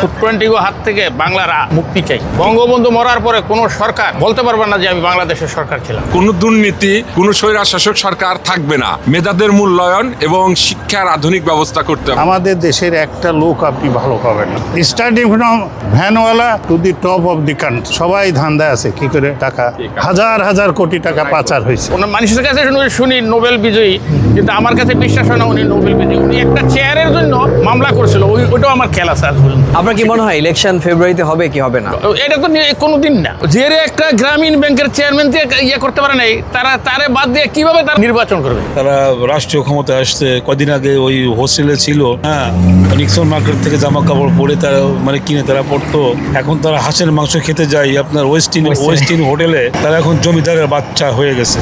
ফুটপ্রিন্টিগো হাত থেকে বাংলার মুক্তি চাই। বঙ্গবন্ধু মরার পরে কোনো সরকার বলতে পারবে না যে আমি বাংলাদেশের সরকার ছিলাম। কোনো দুর্নীতি কোনো স্বৈরাশাসক সরকার থাকবে না। মেধাদের মূল্যায়ন এবং শিক্ষার আধুনিক ব্যবস্থা করতে হবে। আমাদের দেশের একটা লোক আপনি ভালো পাবেন না। Starting from ভ্যানওয়ালা to the top of the country সবাই ধান্দা আছে কি করে টাকা? হাজার হাজার কোটি টাকা পাচার হয়েছে। ওনার মানুষের কাছে শুনি- শুনি নোবেল বিজয়ী কিন্তু আমার কাছে বিশ্বাস হয় না উনি নোবেল বিজয়ী। উনি একটা চেয়ারের জন্য মামলা করেছিল ওই ওইটাও আমার খেলা স্যার আপনার কি মনে হয় ইলেকশন ফেব্রুয়ারিতে হবে কি হবে না? এটা তো নিয়ে কোনোদিন না। যে একটা গ্রামীণ ব্যাংকের চেয়ারম্যান থেকে ইয়ে করতে পারে নাই তারা তারে বাদ দিয়ে কীভাবে তারা নির্বাচন করবে? তারা রাষ্ট্রীয় ক্ষমতায় আসছে কদিন আগে ওই হোস্টেলে ছিল হ্যাঁ নিক্সন মার্কেট থেকে জামা কাপড় পরে তারা মানে কিনে তারা পড়তো। এখন তারা হাঁসের মাংস খেতে যায় আপনার ওয়েস্ট ওয়েস্টিন ওয়েস্টিন হোটেলে তারা এখন জমিদারের বাচ্চা হয়ে গেছে।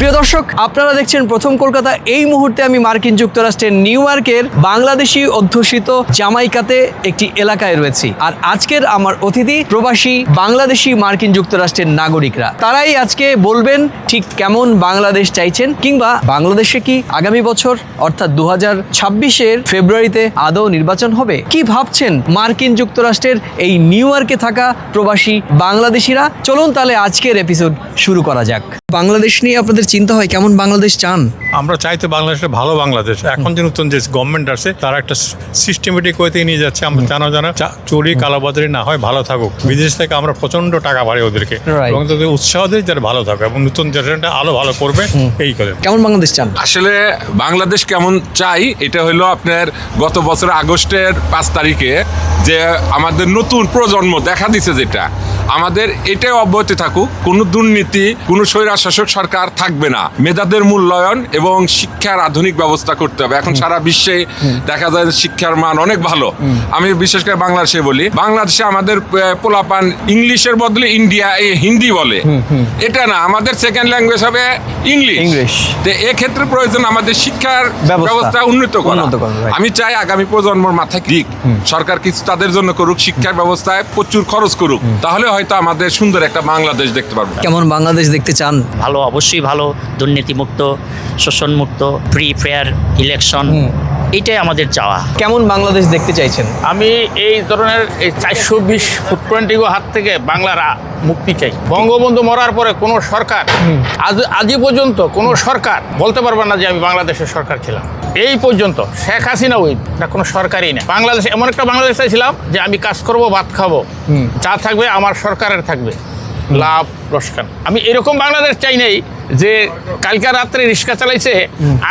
প্রিয় দর্শক, আপনারা দেখছেন প্রথম কলকাতা। এই মুহূর্তে আমি মার্কিন যুক্তরাষ্ট্রের নিউ ইয়র্কের বাংলাদেশি অধ্যুষিত জামাইকাতে একটি এলাকায় রয়েছি। আর আজকের আমার অতিথি প্রবাসী বাংলাদেশি মার্কিন যুক্তরাষ্ট্রের নাগরিকরা। তারাই আজকে বলবেন ঠিক কেমন বাংলাদেশ চাইছেন কিংবা বাংলাদেশে কি আগামী বছর, অর্থাৎ দু হাজার ছাব্বিশের ফেব্রুয়ারিতে আদৌ নির্বাচন হবে? কি ভাবছেন মার্কিন যুক্তরাষ্ট্রের এই নিউ ইয়র্কে থাকা প্রবাসী বাংলাদেশিরা? চলুন তাহলে আজকের এপিসোড শুরু করা যাক। বাংলাদেশ নিয়ে আপনাদের চিন্তা হয় কেমন বাংলাদেশ চান? আমরা চাইতে বাংলাদেশটা ভালো বাংলাদেশ। এখন যে নতুন যে গভর্নমেন্ট আছে তারা একটা সিস্টেমেটিক ওয়েতে নিয়ে যাচ্ছে। আমরা জানা জানা চুরি কালাবাজারি না হয় ভালো থাকুক। বিদেশ থেকে আমরা প্রচণ্ড টাকা বাড়ি ওদেরকে। এবং তাদের উৎসাহ দিই যারা ভালো থাকুক এবং নতুন জেনারেশনটা আলো ভালো করবে এই করে। কেমন বাংলাদেশ চান? আসলে বাংলাদেশ কেমন চাই এটা হলো আপনার গত বছর আগস্টের পাঁচ তারিখে যে আমাদের নতুন প্রজন্ম দেখা দিছে যেটা। আমাদের এটাই অব্যাহত থাকুক কোনো দুর্নীতি কোনো স্বৈরাশাসক সরকার থাকবে না। মেধাদের মূল্যায়ন এবং শিক্ষার আধুনিক ব্যবস্থা করতে হবে। এখন সারা বিশ্বে দেখা যায় শিক্ষার মান অনেক ভালো। আমি বিশেষ করে বাংলাদেশে বলি বাংলাদেশে আমাদের পোলাপান ইংলিশের বদলে ইন্ডিয়া এই হিন্দি বলে। এটা না আমাদের সেকেন্ড ল্যাঙ্গুয়েজ হবে ইংলিশ। ইংলিশ। তো এক্ষেত্রে প্রয়োজন আমাদের শিক্ষার ব্যবস্থা। ব্যবস্থা উন্নত করা। উন্নত করা, আমি চাই আগামী প্রজন্মর মাথায় দিক সরকার কিছু তাদের জন্য করুক শিক্ষার ব্যবস্থায় প্রচুর খরচ করুক। তাহলে হয়তো আমাদের সুন্দর একটা বাংলাদেশ দেখতে পারব। কেমন বাংলাদেশ দেখতে চান? ভালো অবশ্যই ভালো। দুর্নীতিমুক্ত শোষণমুক্ত ফ্রি ফেয়ার ইলেকশন এটাই আমাদের চাওয়া। কেমন বাংলাদেশ দেখতে চাইছেন? আমি এই ধরনের এই চারশো বিশ ফুটপ্রিন্টিগো হাত থেকে বাংলার মুক্তি চাই। বঙ্গবন্ধু মরার পরে কোনো সরকার আজ আজই পর্যন্ত কোনো সরকার বলতে পারবে না যে আমি বাংলাদেশের সরকার ছিলাম। এই পর্যন্ত শেখ হাসিনা ওই না কোনো সরকারই না। বাংলাদেশে এমন একটা বাংলাদেশ চাইছিলাম যে আমি কাজ করব ভাত খাব। যা থাকবে আমার সরকারের থাকবে। লাভ লোকসান আমি এরকম বাংলাদেশ চাই নাই যে কালকে রাত্রে রিক্সা চালাইছে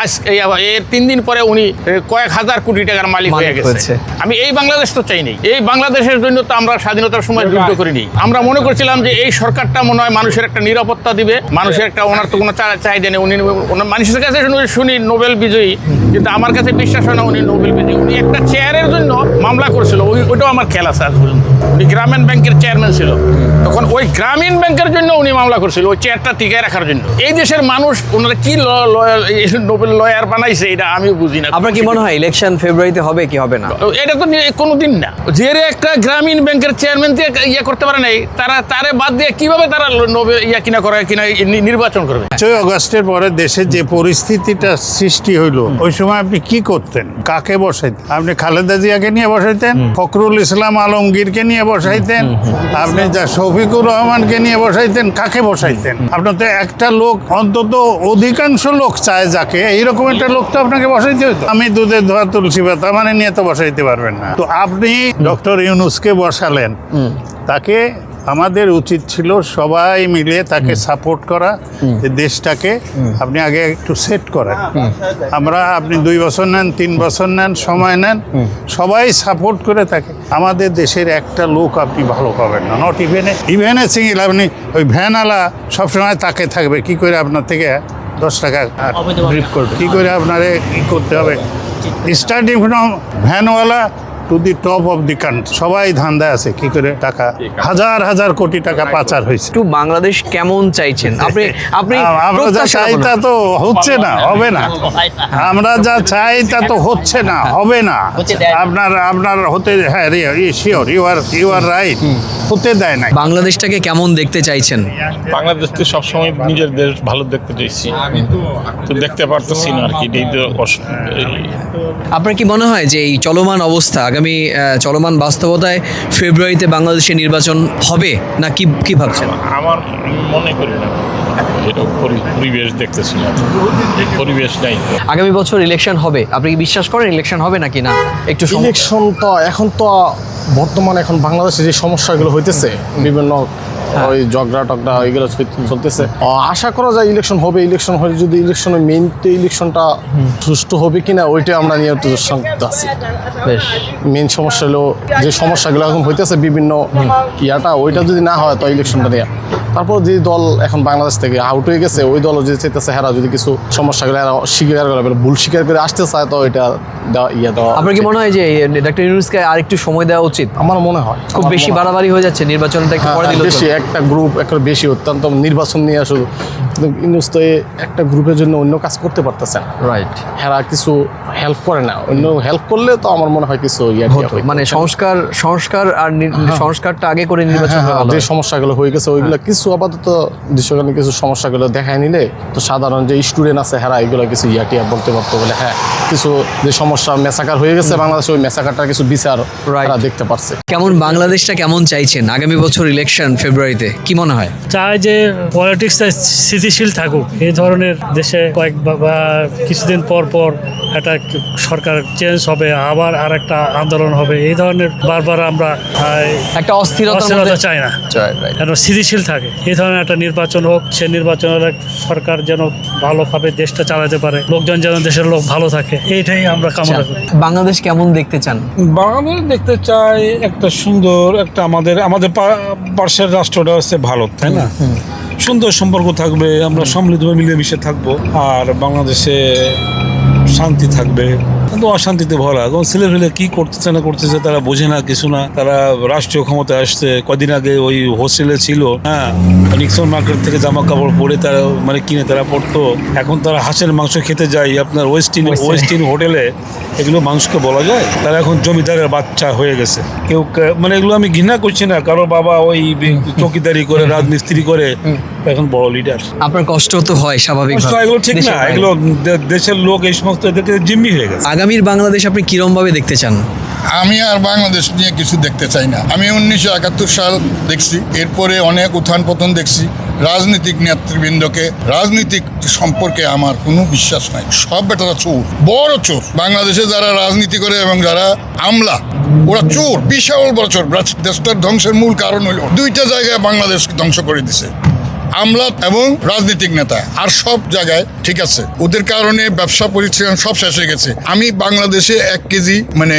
আজ এই এর তিন দিন পরে উনি কয়েক হাজার কোটি টাকার মালিক হয়ে গেছে। আমি এই বাংলাদেশ তো চাইনি। এই বাংলাদেশের জন্য তো আমরা স্বাধীনতার সময় যুদ্ধ করিনি। আমরা মনে করছিলাম যে এই সরকারটা মনে হয় মানুষের একটা নিরাপত্তা দিবে মানুষের একটা ওনার তো কোনো চাহিদা নেই। উনি মানুষের কাছে শুনি নোবেল বিজয়ী কিন্তু আমার কাছে বিশ্বাস হয় না উনি নোবেল বিজয়ী। উনি একটা চেয়ারের জন্য মামলা করছিল। ওই ওইটাও আমার খেলা স্যার পর্যন্ত। উনি গ্রামীণ ব্যাংকের চেয়ারম্যান ছিল। তখন ওই গ্রামীণ ব্যাংকের জন্য উনি মামলা করছিল। ওই চেয়ারটা টিকায় রাখার জন্য। এই দেশের মানুষ ওনারা কি নোবেল লয়ার বানাইছে এটা আমি বুঝি না। আপনার কি মনে হয় ইলেকশন ফেব্রুয়ারিতে হবে কি হবে না? এটা তো নিয়ে কোনোদিন না। যে একটা গ্রামীণ ব্যাংকের চেয়ারম্যান থেকে ইয়ে করতে পারে নাই তারা তারে বাদ দিয়ে কীভাবে তারা নোবে- ইয়া কিনা করে কিনা নির্বাচন করবে? ছয় অগস্টের পরে দেশে যে পরিস্থিতিটা সৃষ্টি হইল ওই সময় আপনি কি করতেন? কাকে বসাইতেন? আপনি খালেদা জিয়াকে নিয়ে বসাইতেন? ফখরুল ইসলাম আলমগীরকে নিয়ে বসাইতেন? আপনি যা শফিকুর রহমানকে নিয়ে বসাইতেন কাকে বসাইতেন? আপনার তো একটা লোক অন্তত অধিকাংশ লোক চায় যাকে। এইরকম একটা লোক তো আপনাকে বসাইতে হতো আমি দুধের ধোয়া তুলসী পাতা মানে নিয়ে তো বসাইতে পারবেন না। তো আপনি ডক্টর ইউনুসকে বসালেন। তাকে আমাদের উচিত ছিল সবাই মিলে তাকে সাপোর্ট করা যে দেশটাকে আপনি আগে একটু সেট করেন। আমরা আপনি দুই বছর নেন তিন বছর নেন সময় নেন সবাই সাপোর্ট করে থাকে আমাদের দেশের একটা লোক আপনি ভালো পাবেন না। নট ইভেনে ইভেনে সিঙ্গেল আপনি ওই ভ্যানওয়ালা সবসময় তাকে থাকবে। কি করে আপনার থেকে দশ টাকা করবে? কি করে আপনারে কী করতে হবে? Starting from ভ্যানওয়ালা to the top of the country সবাই ধান্দায় আছে কি করে টাকা? হাজার হাজার কোটি টাকা পাচার হয়েছে। একটু বাংলাদেশ কেমন চাইছেন? আপনি আপনি আমরা যা চাই তা তো হচ্ছে না হবে না। আমরা যা চাই তা তো হচ্ছে না হবে না। হতে দেয় না। আপনার আপনার হতে হ্যাঁ sure you are you are right হতে দেয় না বাংলাদেশটাকে কেমন দেখতে চাইছেন? বাংলাদেশ তো সবসময় নিজের দেশ ভালো দেখতে চাইছি। তো দেখতে পারতেছি না আর কি এই তো আপনার কি মনে হয় যে এই চলমান অবস্থা আগামী আহ, চলমান বাস্তবতায় ফেব্রুয়ারিতে বাংলাদেশে নির্বাচন হবে না কি কি ভাবছেন? আমার মনে করি না। এটা পরিবেশ দেখতেছি না। পরিবেশ নাই। আগামী বছর ইলেকশন হবে। আপনি কি বিশ্বাস করেন ইলেকশন হবে নাকি না? একটু ইলেকশন তো এখন তো বর্তমানে এখন বাংলাদেশে যে সমস্যাগুলো হইতেছে বিভিন্ন ওই ঝগড়া টগড়া চলতেছে। আশা করা যায় ইলেকশন হবে ইলেকশন হলে যদি ইলেকশনের মেইন ইলেকশনটা সুষ্ঠু হবে কিনা ওইটা আমরা নিয়ে একটু আছি। মেইন সমস্যা হলো যে সমস্যাগুলো এখন হইতেছে বিভিন্ন ইয়াটা ওইটা যদি না হয় তো ইলেকশনটা নিয়ে। তারপর যে দল এখন বাংলাদেশ থেকে আউট হয়ে গেছে ওই দল যদি চাইতেছে হেরা যদি কিছু সমস্যাগুলো স্বীকার করে ভুল স্বীকার করে আসতে চায় তো এটা দেওয়া ইয়ে দেওয়া আপনার কি মনে হয় যে ডাক্তার ইউনুসকে আর একটু সময় দেওয়া উচিত? আমার মনে হয়। খুব বেশি বাড়াবাড়ি হয়ে যাচ্ছে নির্বাচনটা একটু হ্যাঁ, পরে দিল হ্যাঁ, বেশি একটা গ্রুপ একটা বেশি অত্যন্ত নির্বাচন নিয়ে শুধু কিন্তু তো একটা গ্রুপের জন্য অন্য কাজ করতে পারতেছে না। রাইট হেরা কিছু হেল্প করে না। অন্য হেল্প করলে তো আমার মনে হয় কিছু ইয়ে মানে সংস্কার সংস্কার আর সংস্কারটা আগে করে নির্বাচন হ্যাঁ, হ্যাঁ, ভালো যে সমস্যাগুলো হয়ে গেছে ওইগুলো কিছু আপাতত দৃশ্যকালীন কিছু সমস্যাগুলো দেখায় নিলে তো সাধারণ যে স্টুডেন্ট আছে হেরা এগুলো কিছু ইয়াটিয়া বলতে পারতো বলে হ্যাঁ কিছু যে সমস্যা মেসাকার হয়ে গেছে বাংলাদেশে ওই মেসাকারটা কিছু বিচার. তারা দেখতে পারছে। কেমন বাংলাদেশটা কেমন চাইছেন? আগামী বছর ইলেকশন ফেব্রুয়ারিতে কি মনে হয়? চায় যে পলিটিক্সটা স্থিতিশীল থাকুক। এই ধরনের দেশে কয়েক বা- কিছুদিন পর পর একটা সরকার চেঞ্জ হবে আবার আর একটা আন্দোলন হবে। এই ধরনের বারবার আমরা একটা অস্থিরতা চাই না। যেন স্থিতিশীল থাকে। এই ধরনের একটা নির্বাচন হোক সে নির্বাচন হলে সরকার যেন ভালোভাবে দেশটা চালাতে পারে। লোকজন যেন দেশের লোক ভালো থাকে। এইটাই আমরা কামনা করি। বাংলাদেশ কেমন দেখতে চান? বাংলাদেশ দেখতে চাই একটা সুন্দর একটা আমাদের আমাদের পা- পার্শ্বের রাষ্ট্রটা হচ্ছে ভারত তাই না? সুন্দর সম্পর্ক থাকবে আমরা সম্মিলিতভাবে মিলেমিশে থাকব আর বাংলাদেশে শান্তি থাকবে। কিন্তু অশান্তিতে ভরা এখন ছেলে ফেলে কি করতেছে না করতেছে তারা বোঝে না কিছু না। তারা রাষ্ট্রীয় ক্ষমতায় আসছে কদিন আগে ওই হোস্টেলে ছিল হ্যাঁ নিক্সন মার্কেট থেকে জামা কাপড় পরে তারা মানে কিনে তারা পড়তো। এখন তারা হাঁসের মাংস খেতে যায় আপনার ওয়েস্টিন ওয়েস্টিন হোটেলে। এগুলো মানুষকে বলা যায়? তারা এখন জমিদারের বাচ্চা হয়ে গেছে। কেউ কে- মানে এগুলো আমি ঘৃণা করছি না। কারও বাবা ওই চৌকিদারি করে রাজমিস্ত্রি করে এখন বড় লিডার আপনার কষ্ট তো হয় স্বাভাবিক এগুলো ঠিক না। এগুলো দেশের লোক এই সমস্ত এদেরকে জিম্মি হয়ে গেছে। আগামীর বাংলাদেশ আপনি কিরম ভাবে দেখতে চান? আমি আর বাংলাদেশ নিয়ে কিছু দেখতে চাই না। আমি উনিশশো একাত্তর সাল দেখছি। এরপরে অনেক উত্থান পতন দেখছি। রাজনৈতিক নেতৃবৃন্দকে, রাজনৈতিক সম্পর্কে আমার কোনো বিশ্বাস নাই। সব বেটারা চোর, বড় চোর। বাংলাদেশে যারা রাজনীতি করে এবং যারা আমলা, ওরা চোর, বিশাল বড় চোর। দেশটার ধ্বংসের মূল কারণ হলো দুইটা জায়গায় বাংলাদেশ ধ্বংস করে দিছে। আমলা এবং রাজনৈতিক নেতা। আর সব জায়গায় ঠিক আছে। ওদের কারণে ব্যবসা পরিচালন সব শেষ হয়ে গেছে। আমি বাংলাদেশে এক কেজি মানে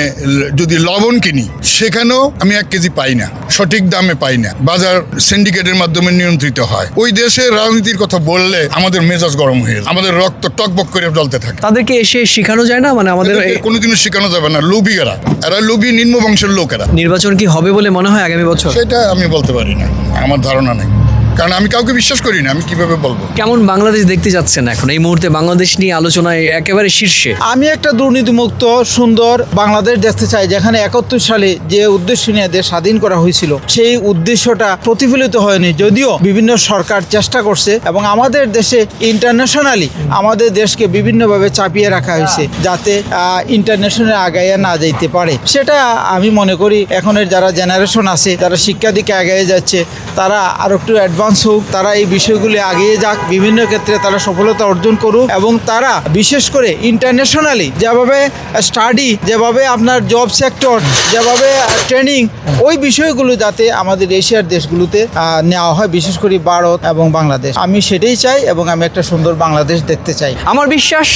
যদি লবণ কিনি সেখানেও আমি এক কেজি পাই না। সঠিক দামে পাই না। বাজার সিন্ডিকেটের মাধ্যমে নিয়ন্ত্রিত হয়। ওই দেশে রাজনীতির কথা বললে আমাদের মেজাজ গরম হয়ে যায়। আমাদের রক্ত টকবক করে জ্বলতে থাকে। তাদেরকে এসে শেখানো যায় না? মানে আমাদের কোনোদিনও শেখানো যাবে না। লোভী এরা এরা লোভী নিম্ন বংশের লোক এরা নির্বাচন কি হবে বলে মনে হয় আগামী বছর? সেটা আমি বলতে পারি না। আমার ধারণা নেই। কারণ আমি কাউকে বিশ্বাস করি না আমি কীভাবে বলব? কেমন বাংলাদেশ দেখতে যাচ্ছেন এখন? এই মুহূর্তে বাংলাদেশ নিয়ে আলোচনায় একেবারে শীর্ষে। আমি একটা দুর্নীতিমুক্ত সুন্দর বাংলাদেশ দেখতে চাই যেখানে একাত্তর সালে যে উদ্দেশ্য নিয়ে দেশ স্বাধীন করা হয়েছিল সেই উদ্দেশ্যটা প্রতিফলিত হয়নি। যদিও বিভিন্ন সরকার চেষ্টা করছে এবং আমাদের দেশে ইন্টারন্যাশনালি আমাদের দেশকে বিভিন্নভাবে চাপিয়ে রাখা হয়েছে যাতে ইন্টারন্যাশনালে আগাইয়া না যাইতে পারে। সেটা আমি মনে করি এখনের যারা জেনারেশন আছে যারা শিক্ষা দিকে আগাইয়ে যাচ্ছে তারা আরও একটু অ্যাডভান্স হোক, তারা এই বিষয়গুলি আগিয়ে যাক, বিভিন্ন ক্ষেত্রে তারা সফলতা অর্জন করুক এবং তারা বিশেষ করে ইন্টারন্যাশনালি যেভাবে স্টাডি যেভাবে আপনার জব সেক্টর যেভাবে ট্রেনিং ওই বিষয়গুলো যাতে আমাদের এশিয়ার দেশগুলোতে নেওয়া হয়, বিশেষ করে ভারত এবং বাংলাদেশ। আমি সেটাই চাই এবং আমি একটা সুন্দর বাংলাদেশ দেখতে চাই। আমার বিশ্বাস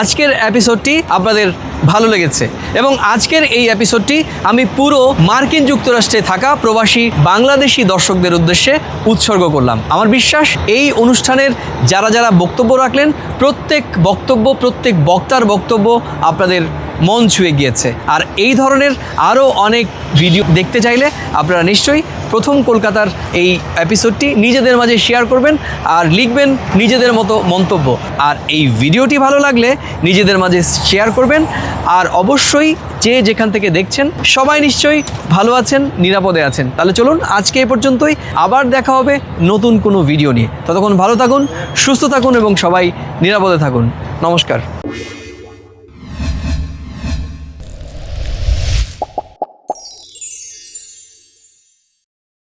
আজকের এপিসোডটি আপনাদের ভালো লেগেছে। এবং আজকের এই এপিসোডটি আমি পুরো মার্কিন যুক্তরাষ্ট্রে থাকা প্রবাসী বাংলাদেশি দর্শকদের উদ্দেশ্যে উৎসর্গ করলাম। আমার বিশ্বাস, এই অনুষ্ঠানের যারা যারা বক্তব্য রাখলেন, প্রত্যেক বক্তব্য, প্রত্যেক বক্তার বক্তব্য আপনাদের মন ছুঁয়ে গিয়েছে। আর এই ধরনের আরও অনেক ভিডিও দেখতে চাইলে আপনারা নিশ্চয়ই প্রথম কলকাতার এই এপিসোডটি নিজেদের মাঝে শেয়ার করবেন আর লিখবেন নিজেদের মতো মন্তব্য। আর এই ভিডিওটি ভালো লাগলে নিজেদের মাঝে শেয়ার করবেন। আর অবশ্যই যে যেখান থেকে দেখছেন, সবাই নিশ্চয়ই ভালো আছেন, নিরাপদে আছেন। তাহলে চলুন আজকে এ পর্যন্তই। আবার দেখা হবে নতুন কোনো ভিডিও নিয়ে। ততক্ষণ ভালো থাকুন, সুস্থ থাকুন এবং সবাই নিরাপদে থাকুন। নমস্কার।